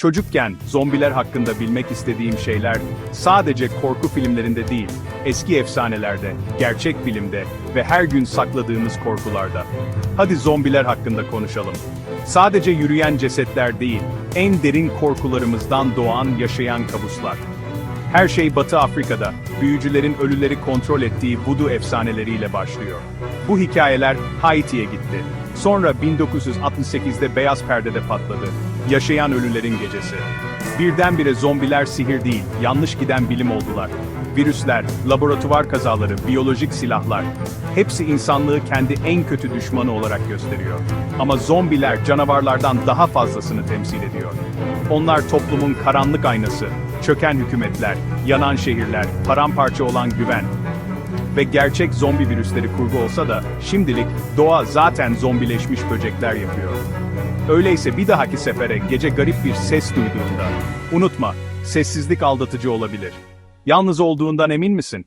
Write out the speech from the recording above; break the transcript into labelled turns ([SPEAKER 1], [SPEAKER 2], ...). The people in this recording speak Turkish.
[SPEAKER 1] Çocukken zombiler hakkında bilmek istediğim şeyler sadece korku filmlerinde değil, eski efsanelerde, gerçek bilimde ve her gün sakladığımız korkularda. Hadi zombiler hakkında konuşalım. Sadece yürüyen cesetler değil, en derin korkularımızdan doğan yaşayan kabuslar. Her şey Batı Afrika'da, büyücülerin ölüleri kontrol ettiği voodoo efsaneleriyle başlıyor. Bu hikayeler Haiti'ye gitti. Sonra 1968'de Beyaz Perde'de patladı. Yaşayan Ölülerin Gecesi. Birdenbire zombiler sihir değil, yanlış giden bilim oldular. Virüsler, laboratuvar kazaları, biyolojik silahlar, hepsi insanlığı kendi en kötü düşmanı olarak gösteriyor. Ama zombiler canavarlardan daha fazlasını temsil ediyor. Onlar toplumun karanlık aynası, çöken hükümetler, yanan şehirler, paramparça olan güven. Ve gerçek zombi virüsleri kurgu olsa da şimdilik doğa zaten zombileşmiş böcekler yapıyor. Öyleyse bir dahaki sefere gece garip bir ses duyduğunda unutma, sessizlik aldatıcı olabilir. Yalnız olduğundan emin misin?